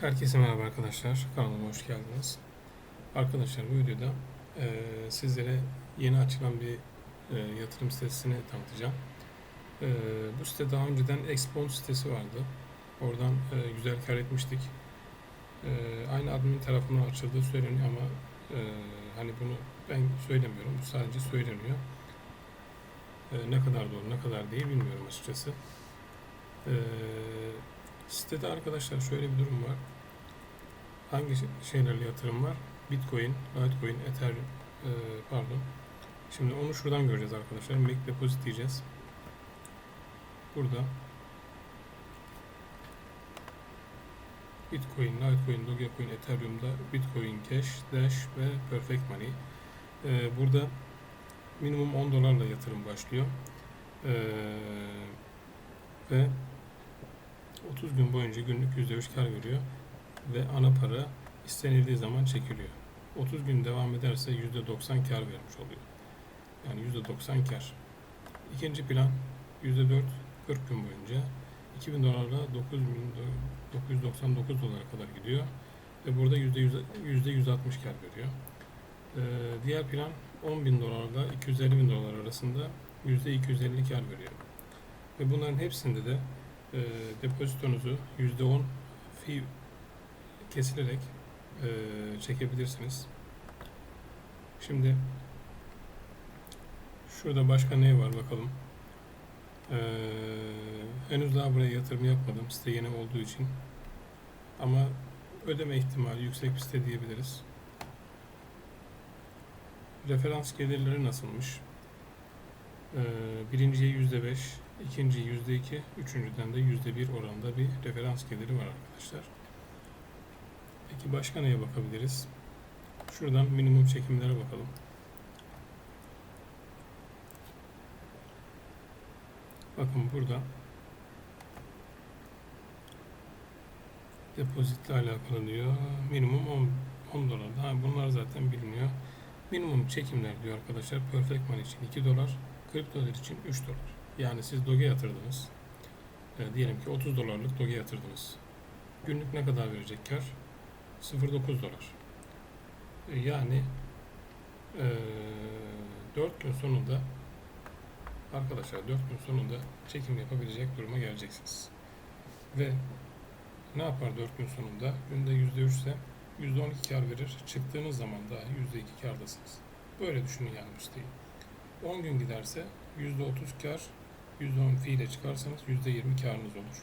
Herkese merhaba arkadaşlar. Kanalıma hoş geldiniz. Arkadaşlar bu videoda e, sizlere yeni açılan bir e, yatırım sitesini tanıtacağım. E, bu site daha önceden Expon sitesi vardı. Oradan e, güzel kar etmiştik. E, aynı admin tarafından açıldığı söyleniyor ama e, hani bunu ben söylemiyorum. Bu sadece söyleniyor. E, ne kadar doğru ne kadar değil bilmiyorum açıkçası. E, Sitede arkadaşlar şöyle bir durum var. Hangi şeylerle yatırım var? Bitcoin, Litecoin, Ethereum, e, pardon. Şimdi onu şuradan göreceğiz arkadaşlar. Make deposit diyeceğiz. Burada Bitcoin, Litecoin, Dogecoin, Ethereum'da Bitcoin Cash, Dash ve Perfect Money. E, burada minimum 10 dolarla yatırım başlıyor. E, ve 30 gün boyunca günlük %3 kar veriyor ve ana para istenildiği zaman çekiliyor. 30 gün devam ederse %90 kar vermiş oluyor. Yani %90 kar. İkinci plan %4 40 gün boyunca 2000 dolarla 9999 dolara kadar gidiyor ve burada %100, %160 kar veriyor. Ee, diğer plan 10 bin dolarla 250 bin dolar arasında %250 kar veriyor. Ve bunların hepsinde de e, depozitonuzu %10 fee kesilerek e, çekebilirsiniz. Şimdi şurada başka ne var bakalım. E, henüz daha buraya yatırım yapmadım site yeni olduğu için. Ama ödeme ihtimali yüksek bir site diyebiliriz. Referans gelirleri nasılmış? Ee, birinciye yüzde beş, ikinci yüzde iki, üçüncüden de yüzde bir oranında bir referans geliri var arkadaşlar. Peki başka neye bakabiliriz? Şuradan minimum çekimlere bakalım. Bakın burada depozitle alakalı diyor. Minimum 10, 10 dolar. Ha, bunlar zaten biliniyor. Minimum çekimler diyor arkadaşlar. Perfect Money için 2 dolar. Kriptolar için 3 dolar. Yani siz Doge yatırdınız. E, diyelim ki 30 dolarlık Doge yatırdınız. Günlük ne kadar verecek kar? 0.9 dolar. E, yani e, 4 gün sonunda arkadaşlar 4 gün sonunda çekim yapabilecek duruma geleceksiniz. Ve ne yapar 4 gün sonunda? Günde %3 ise %12 kar verir. Çıktığınız zaman da %2 kardasınız. Böyle düşünün yani siteyi. 10 gün giderse %30 kar, %10 fi ile çıkarsanız %20 karınız olur.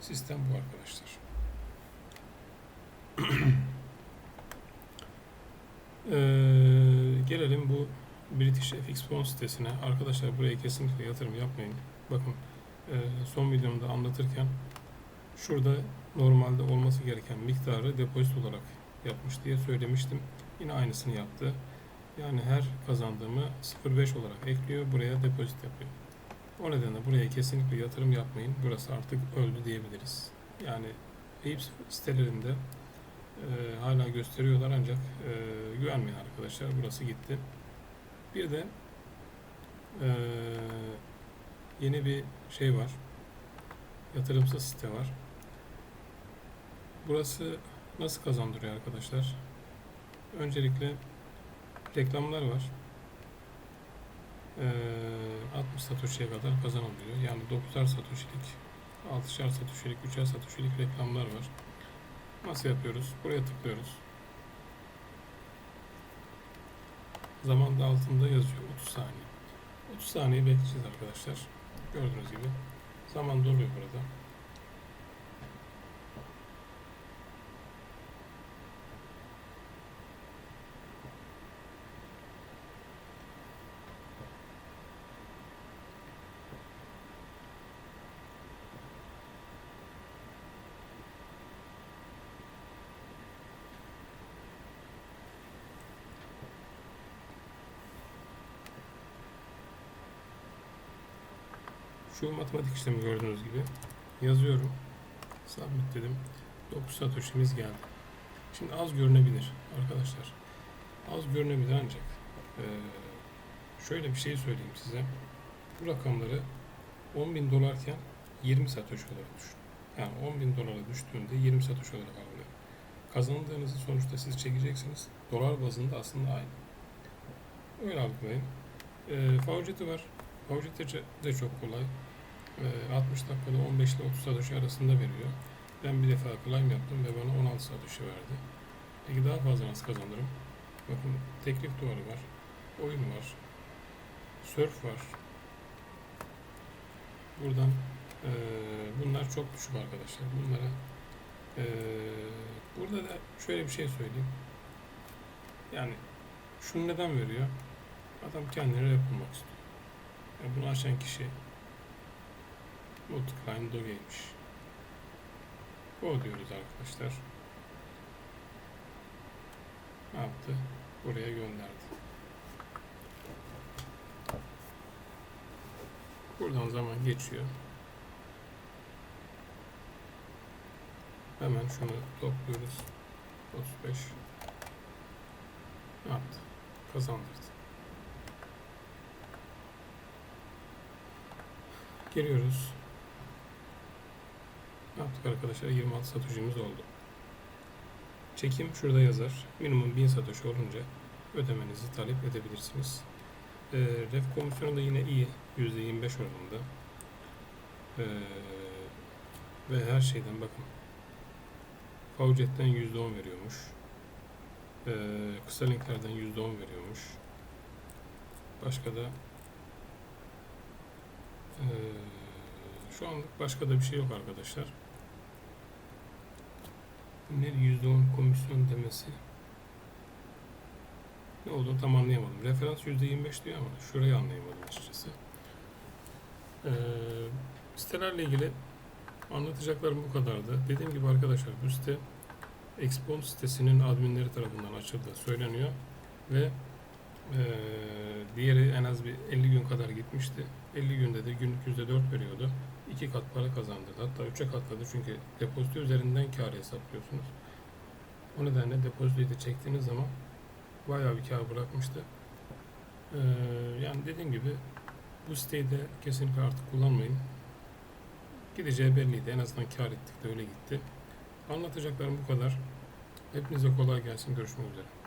Sistem bu arkadaşlar. Ee, gelelim bu British FX Fund sitesine. Arkadaşlar buraya kesinlikle yatırım yapmayın. Bakın e, son videomda anlatırken şurada normalde olması gereken miktarı depozit olarak yapmış diye söylemiştim. Yine aynısını yaptı. Yani her kazandığımı 0.5 olarak ekliyor. Buraya depozit yapıyor. O nedenle buraya kesinlikle yatırım yapmayın. Burası artık öldü diyebiliriz. Yani Eyüp sitelerinde e, hala gösteriyorlar ancak e, güvenmeyin arkadaşlar. Burası gitti. Bir de e, yeni bir şey var. Yatırımsız site var. Burası nasıl kazandırıyor arkadaşlar? Öncelikle reklamlar var. Ee, 60 satoshi'ye kadar kazanılıyor. Yani 9'ar satoshi'lik, 6'şar satoshi'lik, 3'er satoshi'lik reklamlar var. Nasıl yapıyoruz? Buraya tıklıyoruz. Zaman da altında yazıyor 30 saniye. 30 saniye bekleyeceğiz arkadaşlar. Gördüğünüz gibi. Zaman doluyor burada. Şu matematik işlemi gördüğünüz gibi yazıyorum. Submit dedim. 9 satoshi'miz geldi. Şimdi az görünebilir arkadaşlar. Az görünebilir ancak şöyle bir şey söyleyeyim size. Bu rakamları 10 bin dolarken 20 satoshi olarak düşün. Yani 10 bin dolara düştüğünde 20 satoshi olarak algılayın. kazandığınızı sonuçta siz çekeceksiniz. Dolar bazında aslında aynı. Öyle algılayın. E, Faucet'i var. Faucet de, çok kolay. E, 60 dakikada 15 ile 30 sadoşi arasında veriyor. Ben bir defa climb yaptım ve bana 16 sadoşi verdi. Peki daha fazla nasıl kazanırım? Bakın teklif duvarı var. Oyun var. Surf var. Buradan eee, bunlar çok düşük arkadaşlar. Bunlara eee, burada da şöyle bir şey söyleyeyim. Yani şunu neden veriyor? Adam kendine rap istiyor. Yani bunu aşan kişi Multicline Doge'ymiş. O diyoruz arkadaşlar. Ne yaptı? Buraya gönderdi. Buradan zaman geçiyor. Hemen şunu topluyoruz. 35. Ne yaptı? Kazandırdı. Geliyoruz. Ne yaptık arkadaşlar? 26 satışımız oldu. Çekim şurada yazar. Minimum 1000 satoshi olunca ödemenizi talep edebilirsiniz. Ee, ref komisyonu da yine iyi. %25 oranında. Ee, ve her şeyden bakın. Faucet'ten %10 veriyormuş. Ee, kısa linklerden %10 veriyormuş. Başka da ee, şu anlık başka da bir şey yok arkadaşlar. Ne %10 komisyon demesi? Ne olduğunu tam anlayamadım. Referans %25 diyor ama şurayı anlayamadım açıkçası. Ee, sitelerle ilgili anlatacaklarım bu kadardı. Dediğim gibi arkadaşlar bu site Expon sitesinin adminleri tarafından açıldığı söyleniyor ve eee, diğeri en az bir 50 gün kadar gitmişti. 50 günde de günlük %4 veriyordu. 2 kat para kazandırdı. Hatta 3'e katladı çünkü depozito üzerinden kar hesaplıyorsunuz. O nedenle depozitoyu da çektiğiniz zaman bayağı bir kar bırakmıştı. Eee, yani dediğim gibi bu siteyi de kesinlikle artık kullanmayın. Gideceği belliydi. En azından kar ettik de öyle gitti. Anlatacaklarım bu kadar. Hepinize kolay gelsin. Görüşmek üzere.